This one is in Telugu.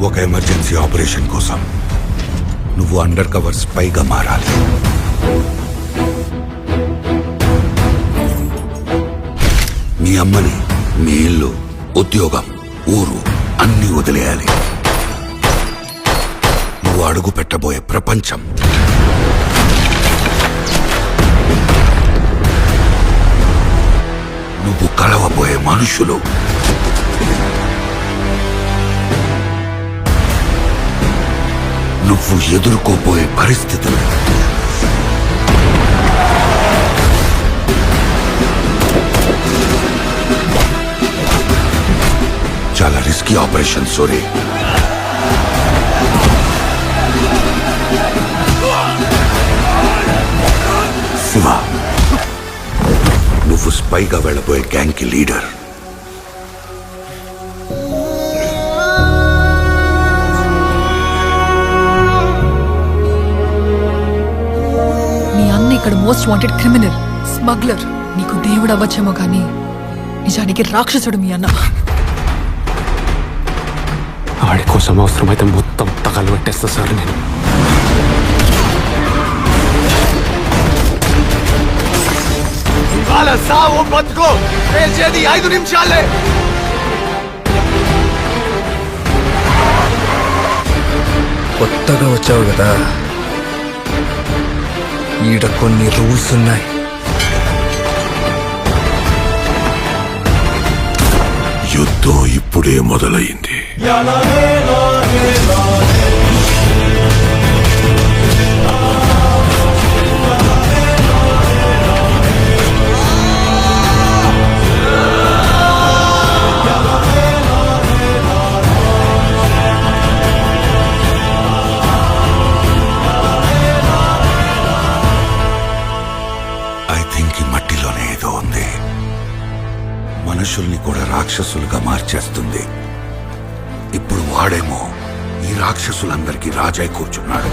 ఒక ఎమర్జెన్సీ ఆపరేషన్ కోసం. నువ్వు అండర్ కవర్ స్పైగా మారాలి. మీ అమ్మని మీ ఇల్లు ఉద్యోగం ఊరు అన్ని వదిలేయాలి. నువ్వు అడుగు పెట్టబోయే ప్రపంచం. నువ్వు కలవబోయే మనుషులు. నువ్వు ఎదుర్కోబోయే పరిస్థితులు చాలా రిస్కీ ఆపరేషన్ సోరీ శివ నువ్వు స్పైగా వెళ్ళబోయే గ్యాంగ్ కి లీడర్ ఇక్కడ మోస్ట్ వాంటెడ్ క్రిమినల్ స్మగ్లర్ నీకు దేవుడు అవ్వచ్చేమో కానీ నిజానికి రాక్షసుడు మీ అన్న. ఆడి కోసం అవసరమైతే మొత్తం తగలు పెట్టేస్తా సార్ నేను. వాళ్ళ సావు బతుకు. వేసేది ఐదు నిమిషాలే. కొత్తగా వచ్చావు కదా. ఈడ కొన్ని రూల్స్ ఉన్నాయి. యుద్ధం ఇప్పుడే మొదలైంది. థింక్ మట్టిలోనే ఏదో ఉంది. మనుషుల్ని కూడా రాక్షసులుగా మార్చేస్తుంది. ఇప్పుడు వాడేమో ఈ రాక్షసులందరికీ రాజై కూర్చున్నాడు.